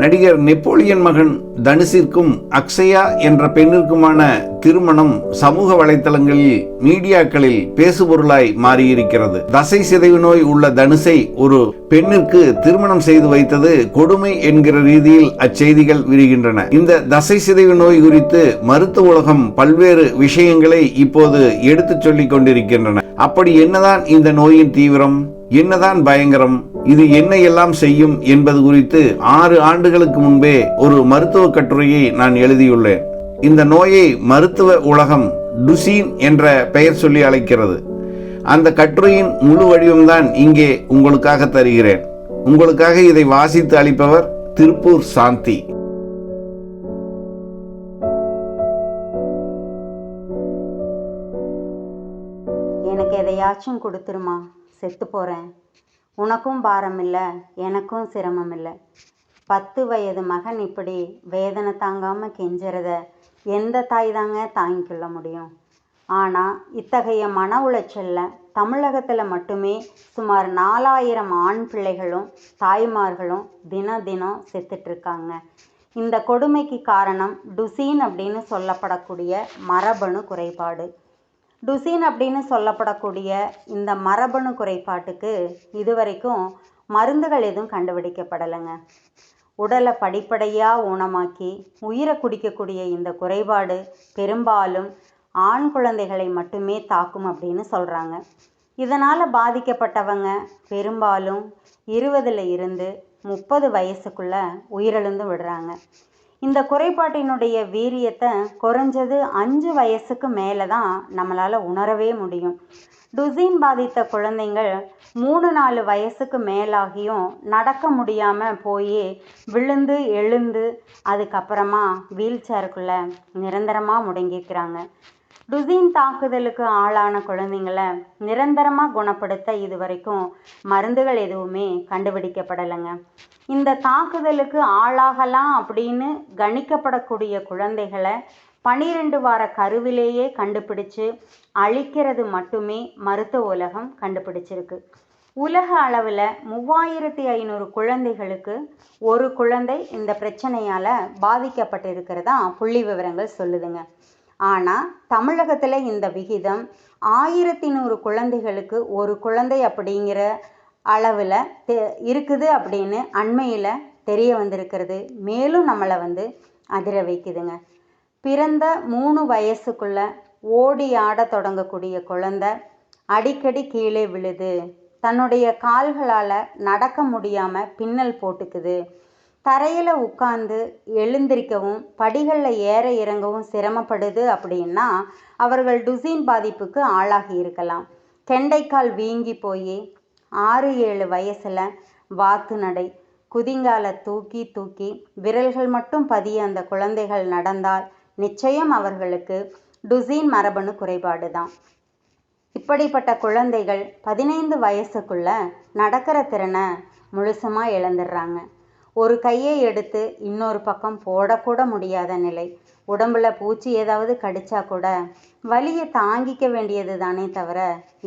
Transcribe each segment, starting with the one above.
நடிகர் நெப்போலியன் மகன் தனுஷிற்கும் அக்ஷயா என்ற பெண்ணிற்குமான திருமணம் சமூக வலைத்தளங்களில் மீடியாக்களில் பேசுபொருளாய் மாறியிருக்கிறது. தசை சிதைவு நோய் உள்ள தனுஷை ஒரு பெண்ணிற்கு திருமணம் செய்து வைத்தது கொடுமை என்கிற ரீதியில் அச்செய்திகள் விரிகின்றன. இந்த தசை சிதைவு நோய் குறித்து மருத்துவ உலகம் பல்வேறு விஷயங்களை இப்போது எடுத்துச் சொல்லிக் கொண்டிருக்கின்றன. அப்படி என்னதான் இந்த நோயின் தீவிரம்? என்னதான் பயங்கரம் இது என்ன எல்லாம் செய்யும் என்பது குறித்து ஆறு ஆண்டுகளுக்கு முன்பே ஒரு மருத்துவ கட்டுரையை நான் எழுதியுள்ளேன். இந்த நோயை மருத்துவ உலகம் டுசீன் என்ற பெயர் சொல்லி அழைக்கிறது. அந்த கட்டுரையின் முழு வடிவம்தான் இங்கே உங்களுக்காக தருகிறேன். உங்களுக்காக இதை வாசித்து அளிப்பவர் திருப்பூர் சாந்தி. எனக்கு எதையாச்சும் கொடுத்துருமா? செத்து போகிறேன் உனக்கும் பாரம் இல்லை எனக்கும் சிரமம் இல்லை பத்து வயது மகன் இப்படி வேதனை தாங்காமல் கெஞ்சுறத எந்த தாய் தாங்க தாங்கிக்கொள்ள முடியும்? ஆனால் இத்தகைய மன உளைச்சலில் தமிழகத்தில் மட்டுமே சுமார் நாலாயிரம் ஆண் பிள்ளைகளும் தாய்மார்களும் தின தினம் செத்துட்ருக்காங்க. இந்த கொடுமைக்கு காரணம் டுசீன் அப்படின்னு சொல்லப்படக்கூடிய மரபணு குறைபாடு. டுசின் அப்படின்னு சொல்லப்படக்கூடிய இந்த மரபணு குறைபாட்டுக்கு இதுவரைக்கும் மருந்துகள் எதுவும் கண்டுபிடிக்கப்படலைங்க. உடலை படிப்படியாக ஊனமாக்கி உயிரை குடிக்கக்கூடிய இந்த குறைபாடு பெரும்பாலும் ஆண் குழந்தைகளை மட்டுமே தாக்கும் அப்படின்னு சொல்கிறாங்க இதனால் பாதிக்கப்பட்டவங்க பெரும்பாலும் இருபதுல இருந்து முப்பது வயசுக்குள்ளே உயிரிழந்து விடுறாங்க. இந்த குறைபாட்டினுடைய வீரியத்தை குறைஞ்சது அஞ்சு வயசுக்கு மேலே தான் நம்மளால் உணரவே முடியும். டுசின் பாதித்த குழந்தைங்கள் மூணு நாலு வயசுக்கு மேலாகியும் நடக்க முடியாமல் போய் விழுந்து எழுந்து அதுக்கப்புறமா வீல் சேருக்குள்ளே நிரந்தரமாக முடங்கிக்கிறாங்க டுசின் தாக்குதலுக்கு ஆளான குழந்தைங்கள நிரந்தரமாக குணப்படுத்த இது வரைக்கும் மருந்துகள் எதுவுமே கண்டுபிடிக்கப்படலைங்க. இந்த தாக்குதலுக்கு ஆளாகலாம் அப்படின்னு கணிக்கப்படக்கூடிய குழந்தைகளை பனிரெண்டு வார கருவிலேயே கண்டுபிடிச்சு அழிக்கிறது மட்டுமே மருத்துவ உலகம் கண்டுபிடிச்சிருக்கு. உலக அளவில் மூவாயிரத்தி ஐநூறு குழந்தைகளுக்கு ஒரு குழந்தை இந்த பிரச்சனையால் பாதிக்கப்பட்டிருக்கிறதா புள்ளி விவரங்கள் சொல்லுதுங்க. ஆனால் தமிழகத்தில் இந்த விகிதம் ஆயிரத்தி நூறு குழந்தைகளுக்கு ஒரு குழந்தை அப்படிங்கிற அளவில் தெ இருக்குது அப்படின்னு அண்மையில் தெரிய வந்திருக்கிறது. மேலும் நம்மளை வந்து அதிர வைக்குதுங்க. பிறந்த மூணு வயசுக்குள்ள ஓடி ஆட தொடங்கக்கூடிய குழந்தை அடிக்கடி கீழே விழுது. தன்னுடைய கால்களால் நடக்க முடியாமல் பின்னல் போட்டுக்குது. தரையில் உட்காந்து எழுந்திருக்கவும் படிகளில் ஏற இறங்கவும் சிரமப்படுது அப்படின்னா அவர்கள் டுசின் பாதிப்புக்கு ஆளாகி இருக்கலாம். கெண்டைக்கால் வீங்கி போய் ஆறு ஏழு வயசில் வாத்து நடை குதிங்கால தூக்கி தூக்கி விரல்கள் மட்டும் பதிய அந்த குழந்தைகள் நடந்தால் நிச்சயம் அவர்களுக்கு டுசின் மரபணு குறைபாடு தான் இப்படிப்பட்ட குழந்தைகள் பதினைந்து வயசுக்குள்ள நடக்கிற திறனை முழுசமாக இழந்துடுறாங்க ஒரு கையை எடுத்து இன்னொரு பக்கம் போடக்கூட முடியாத நிலை. உடம்புல பூச்சி ஏதாவது கடிச்சா கூட வலியை தாங்கிக்க வேண்டியது தானே தவிர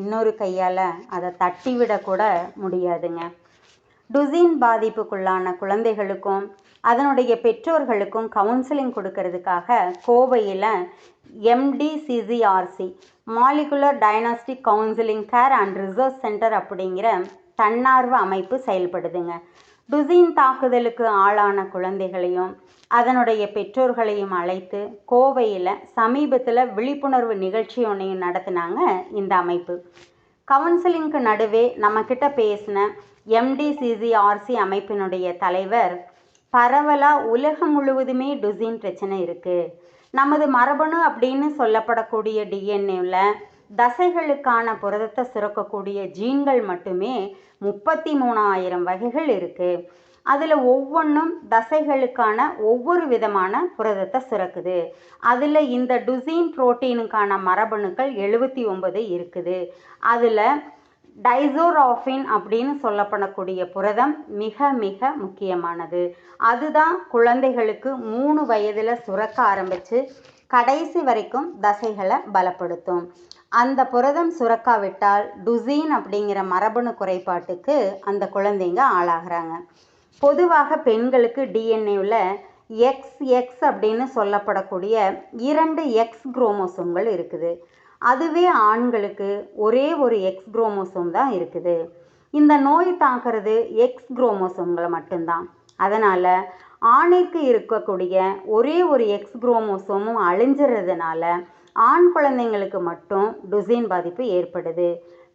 இன்னொரு கையால் அதை தட்டி விடக்கூட முடியாதுங்க. டுசின் பாதிப்புக்குள்ளான குழந்தைகளுக்கும் அதனுடைய பெற்றோர்களுக்கும் கவுன்சிலிங் கொடுக்கறதுக்காக கோவையில் MDCCRC molecular diagnostic counselling care and research centre அப்படிங்கிற தன்னார்வ அமைப்பு செயல்படுதுங்க. டுசின் தாக்குதலுக்கு ஆளான குழந்தைகளையும் அதனுடைய பெற்றோர்களையும் அழைத்து கோவையில் சமீபத்தில் விழிப்புணர்வு நிகழ்ச்சி ஒன்றையும் நடத்தினாங்க இந்த அமைப்பு. கவுன்சிலிங்க்கு நடுவே நம்மக்கிட்ட பேசின எம்டிசிசிஆர்சி அமைப்பினுடைய தலைவர் பரவலாக உலகம் முழுவதுமே டுசின் பிரச்சனை இருக்குது நமது மரபணு அப்படின்னு சொல்லப்படக்கூடிய டிஎன்ஏவில் தசைகளுக்கான புரதத்தை சுரக்கக்கூடிய ஜீன்கள் மட்டுமே முப்பத்தி மூணாயிரம் வகைகள் இருக்குது அதில் ஒவ்வொன்றும் தசைகளுக்கான ஒவ்வொரு விதமான புரதத்தை சுரக்குது. அதில் இந்த டுசீன் புரோட்டீனுக்கான மரபணுக்கள் எழுபத்தி ஒன்பது இருக்குது. அதில் டைசோராஃபின் அப்படின்னு சொல்லப்படக்கூடிய புரதம் மிக மிக முக்கியமானது. அதுதான் குழந்தைகளுக்கு மூணு வயதில் சுரக்க ஆரம்பித்து கடைசி வரைக்கும் தசைகளை பலப்படுத்தும். அந்த புரதம் சுரக்காவிட்டால் டுசீன் அப்படிங்கிற மரபணு குறைபாட்டுக்கு அந்த குழந்தைங்க ஆளாகிறாங்க. பொதுவாக பெண்களுக்கு டிஎன்ஏவில் எக்ஸ் எக்ஸ் அப்படின்னு சொல்லப்படக்கூடிய இரண்டு எக்ஸ் குரோமோசோம்கள் இருக்குது. அதுவே ஆண்களுக்கு ஒரே ஒரு எக்ஸ் குரோமோசோம் தான் இருக்குது. இந்த நோய் தாக்குறது எக்ஸ் குரோமோசோம்களை மட்டும்தான். அதனால் ஆணைக்கு இருக்கக்கூடிய ஒரே ஒரு எக்ஸ் குரோமோசோமும் அழிஞ்சிறதுனால ஆண் குழந்தைங்களுக்கு மட்டும் டுசின் பாதிப்பு ஏற்படுது.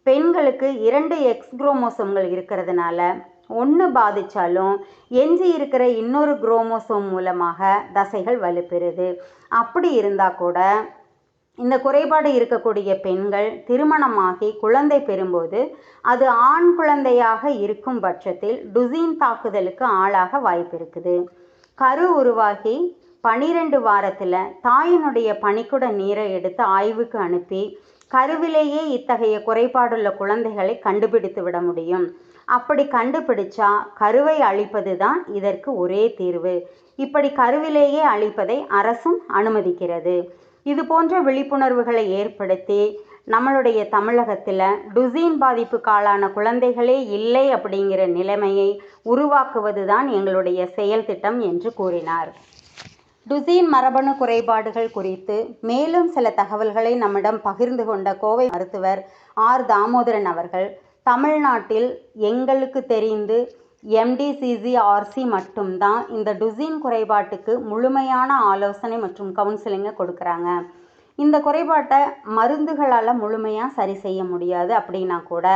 பெண்களுக்கு இரண்டு எக்ஸ் குரோமோசோம்கள் இருக்கிறதுனால ஒன்று பாதித்தாலும் எஞ்சி இருக்கிற இன்னொரு குரோமோசோம் மூலமாக தசைகள் வலுப்பெறுது. அப்படி இருந்தால் கூட இந்த குறைபாடு இருக்கக்கூடிய பெண்கள் திருமணமாகி குழந்தை பெறும்போது அது ஆண் குழந்தையாக இருக்கும் பட்சத்தில் டுசின் தாக்குதலுக்கு ஆளாக வாய்ப்பு இருக்குது கரு உருவாகி பனிரெண்டு வாரத்தில் தாயினுடைய பனிக்குட நீரை எடுத்து ஆய்வுக்கு அனுப்பி கருவிலேயே இத்தகைய குறைபாடுள்ள குழந்தைகளை கண்டுபிடித்து விட முடியும். அப்படி கண்டுபிடிச்சா கருவை அழிப்பது தான் இதற்கு ஒரே தீர்வு. இப்படி கருவிலேயே அழிப்பதை அரசும் அனுமதிக்கிறது. இது போன்ற விழிப்புணர்வுகளை ஏற்படுத்தி நம்மளுடைய தமிழகத்தில் டுசின் பாதிப்புக்காளான குழந்தைகளே இல்லை அப்படிங்கிற நிலைமையை உருவாக்குவது தான் எங்களுடைய செயல் திட்டம் என்று கூறினார். டுசின் மரபணு குறைபாடுகள் குறித்து மேலும் சில தகவல்களை நம்மிடம் பகிர்ந்து கொண்ட கோவை மருத்துவர் ஆர் தாமோதரன் அவர்கள் தமிழ்நாட்டில் எங்களுக்கு தெரிந்து எம்டிசிசிஆர்சி மட்டும்தான் இந்த டுசின் குறைபாட்டுக்கு முழுமையான ஆலோசனை மற்றும் கவுன்சிலிங்கை கொடுக்குறாங்க. இந்த குறைபாட்டை மருந்துகளால் முழுமையாக சரி செய்ய முடியாது அப்படின்னா கூட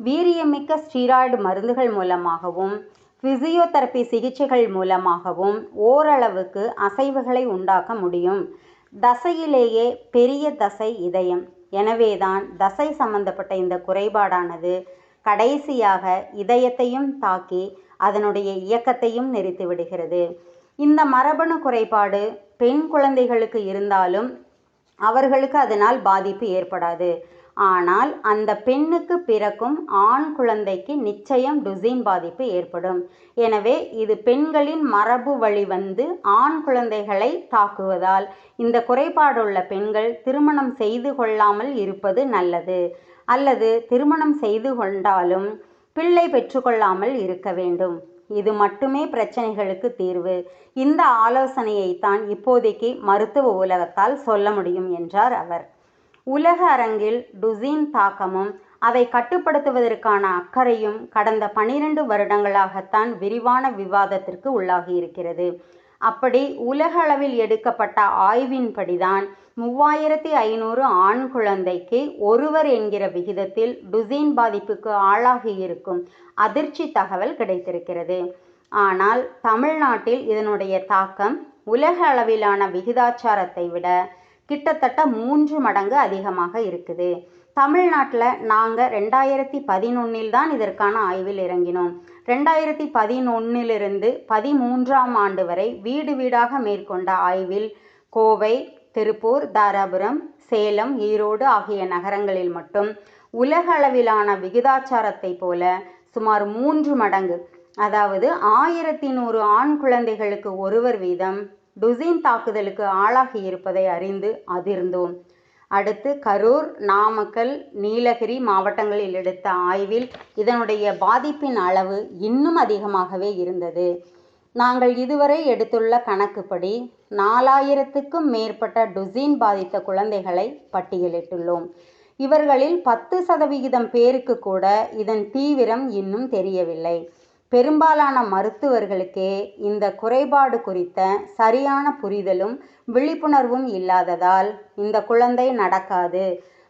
வீரியமிக்க ஸ்டீராய்டு மருந்துகள் மூலமாகவும் ஃபிசியோதெரப்பி சிகிச்சைகள் மூலமாகவும் ஓரளவுக்கு அசைவுகளை உண்டாக்க முடியும். தசையிலேயே பெரிய தசை இதயம். எனவேதான் தசை சம்பந்தப்பட்ட இந்த குறைபாடானது கடைசியாக இதயத்தையும் தாக்கி அதனுடைய இயக்கத்தையும் நிறுத்தி விடுகிறது இந்த மரபணு குறைபாடு பெண் குழந்தைகளுக்கு இருந்தாலும் அவர்களுக்கு அதனால் பாதிப்பு ஏற்படாது. ஆனால் அந்த பெண்ணுக்கு பிறக்கும் ஆண் குழந்தைக்கு நிச்சயம் டுசின் பாதிப்பு ஏற்படும். எனவே இது பெண்களின் மரபு வழி வந்து ஆண் குழந்தைகளை தாக்குவதால் இந்த குறைபாடுள்ள பெண்கள் திருமணம் செய்து கொள்ளாமல் இருப்பது நல்லது. அல்லது திருமணம் செய்து கொண்டாலும் பிள்ளை பெற்றுக்கொள்ளாமல் இருக்க வேண்டும். இது மட்டுமே பிரச்சனைகளுக்கு தீர்வு. இந்த ஆலோசனையை தான் இப்போதைக்கு மருத்துவ உலகத்தால் சொல்ல முடியும் என்றார் அவர். உலக அரங்கில் டுசின் தாக்கமும் அதை கட்டுப்படுத்துவதற்கான அக்கறையும் கடந்த பனிரெண்டு வருடங்களாகத்தான் விரிவான விவாதத்திற்கு உள்ளாகி இருக்கிறது அப்படி உலக அளவில் எடுக்கப்பட்ட ஆய்வின்படிதான் மூவாயிரத்தி ஐநூறு ஆண் குழந்தைக்கு ஒருவர் என்கிற விகிதத்தில் டுசின் பாதிப்புக்கு ஆளாகி இருக்கும் அதிர்ச்சி தகவல் கிடைத்திருக்கிறது. ஆனால் தமிழ்நாட்டில் இதனுடைய தாக்கம் உலக அளவிலான விகிதாச்சாரத்தை விட கிட்டத்தட்ட மூன்று மடங்கு அதிகமாக இருக்குது. தமிழ்நாட்டில் நாங்கள் ரெண்டாயிரத்தி பதினொன்னில் தான் இதற்கான ஆய்வில் இறங்கினோம். ரெண்டாயிரத்தி பதினொன்னிலிருந்து பதிமூன்றாம் ஆண்டு வரை வீடு வீடாக மேற்கொண்ட ஆய்வில் கோவை திருப்பூர் தாராபுரம் சேலம் ஈரோடு ஆகிய நகரங்களில் மட்டும் உலக அளவிலான விகிதாச்சாரத்தை போல சுமார் மூன்று மடங்கு அதாவது ஆயிரத்தி நூறு ஆண் குழந்தைகளுக்கு ஒருவர் வீதம் டுசின் தாக்குதலுக்கு ஆளாகி இருப்பதை அறிந்து அதிர்ந்தோம். அடுத்து கரூர் நாமக்கல் நீலகிரி மாவட்டங்களில் எடுத்த ஆய்வில் இதனுடைய பாதிப்பின் அளவு இன்னும் அதிகமாகவே இருந்தது. நாங்கள் இதுவரை எடுத்துள்ள கணக்குப்படி நாலாயிரத்துக்கும் மேற்பட்ட டுசின் பாதித்த குழந்தைகளை பட்டியலிட்டுள்ளோம். இவர்களில் பத்து சதவிகிதம் பேருக்கு கூட இதன் தீவிரம் இன்னும் தெரியவில்லை. பெரும்பாலான மருத்துவர்களுக்கே இந்த குறைபாடு குறித்த சரியான புரிதலும் விழிப்புணர்வும் இல்லாததால் இந்த குழந்தை நடக்காது.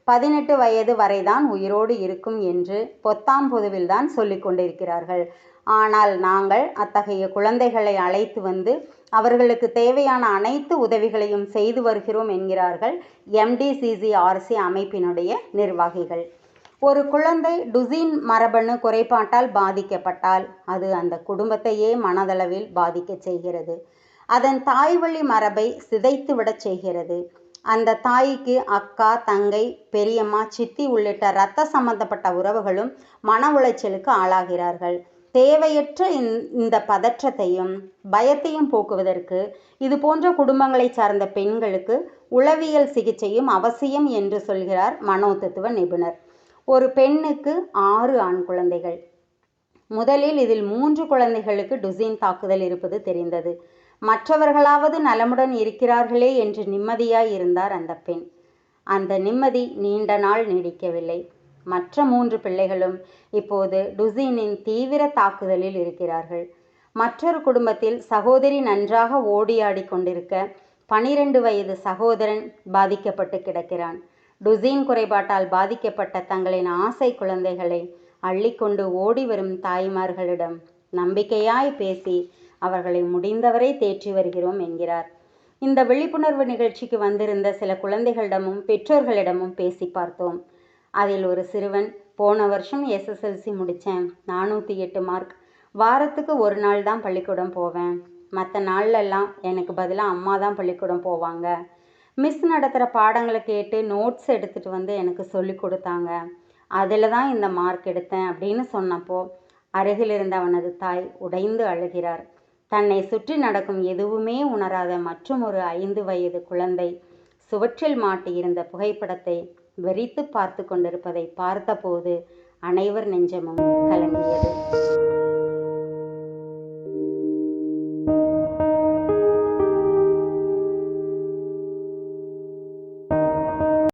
பதினெட்டு வயது வரைதான் உயிரோடு இருக்கும் என்று பொத்தாம் பொதுவில் தான் சொல்லிக் கொண்டிருக்கிறார்கள். ஆனால் நாங்கள் அத்தகைய குழந்தைகளை அழைத்து வந்து அவர்களுக்கு தேவையான அனைத்து உதவிகளையும் செய்து வருகிறோம் என்கிறார்கள் எம்டிசிசிஆர்சி அமைப்பினுடைய நிர்வாகிகள். ஒரு குழந்தை டுசின் மரபணு குறைபாட்டால் பாதிக்கப்பட்டால் அது அந்த குடும்பத்தையே மனதளவில் பாதிக்கச் செய்கிறது. அதன் தாய்வழி மரபை சிதைத்துவிடச் செய்கிறது. அந்த தாய்க்கு அக்கா தங்கை பெரியம்மா சித்தி உள்ளிட்ட இரத்த சம்பந்தப்பட்ட உறவுகளும் மன உளைச்சலுக்கு ஆளாகிறார்கள். தேவையற்ற இந்த பதற்றத்தையும் பயத்தையும் போக்குவதற்கு இது போன்ற குடும்பங்களை சார்ந்த பெண்களுக்கு உளவியல் சிகிச்சையும் அவசியம் என்று சொல்கிறார் மனோதத்துவ நிபுணர். ஒரு பெண்ணுக்கு ஆறு ஆண் குழந்தைகள். முதலில் இதில் மூன்று குழந்தைகளுக்கு டுசின் தாக்குதல் இருப்பது தெரிந்தது. மற்றவர்களாவது நலமுடன் இருக்கிறார்களே என்று நிம்மதியாய் இருந்தார் அந்த பெண். அந்த நிம்மதி நீண்ட நாள் நீடிக்கவில்லை. மற்ற மூன்று பிள்ளைகளும் இப்போது டுசினின் தீவிர தாக்குதலில் இருக்கிறார்கள். மற்றொரு குடும்பத்தில் சகோதரி நன்றாக ஓடியாடி கொண்டிருக்க பனிரெண்டு வயது சகோதரன் பாதிக்கப்பட்டு கிடக்கிறான். டுசின் குறைபாட்டால் பாதிக்கப்பட்ட தங்களின் ஆசை குழந்தைகளை அள்ளிக்கொண்டு ஓடி வரும் தாய்மார்களிடம் நம்பிக்கையாய் பேசி அவர்களை முடிந்தவரை தேற்றி வருகிறோம் என்கிறார். இந்த விழிப்புணர்வு நிகழ்ச்சிக்கு வந்திருந்த சில குழந்தைகளிடமும் பெற்றோர்களிடமும் பேசி பார்த்தோம். அதில் ஒரு சிறுவன் போன வருஷம் எஸ்எஸ்எல்சி முடித்தேன். நானூற்றி எட்டு மார்க். வாரத்துக்கு ஒரு நாள் தான் பள்ளிக்கூடம் போவேன். மற்ற நாள்லெல்லாம் எனக்கு பதிலாக அம்மா தான் பள்ளிக்கூடம் போவாங்க. மிஸ் நடத்துகிற பாடங்களை கேட்டு நோட்ஸ் எடுத்துகிட்டு வந்து எனக்கு சொல்லி கொடுத்தாங்க. அதில் தான் இந்த மார்க் எடுத்தேன் அப்படின்னு சொன்னப்போ அருகில் இருந்த அவனது தாய் உடைந்து அழுகிறார். தன்னை சுற்றி நடக்கும் எதுவுமே உணராத மற்றும் ஒரு ஐந்து வயது குழந்தை சுவற்றில் மாட்டியிருந்த புகைப்படத்தை வெறித்து பார்த்து கொண்டிருப்பதை பார்த்தபோது அனைவர் நெஞ்சமும் கலங்கியது.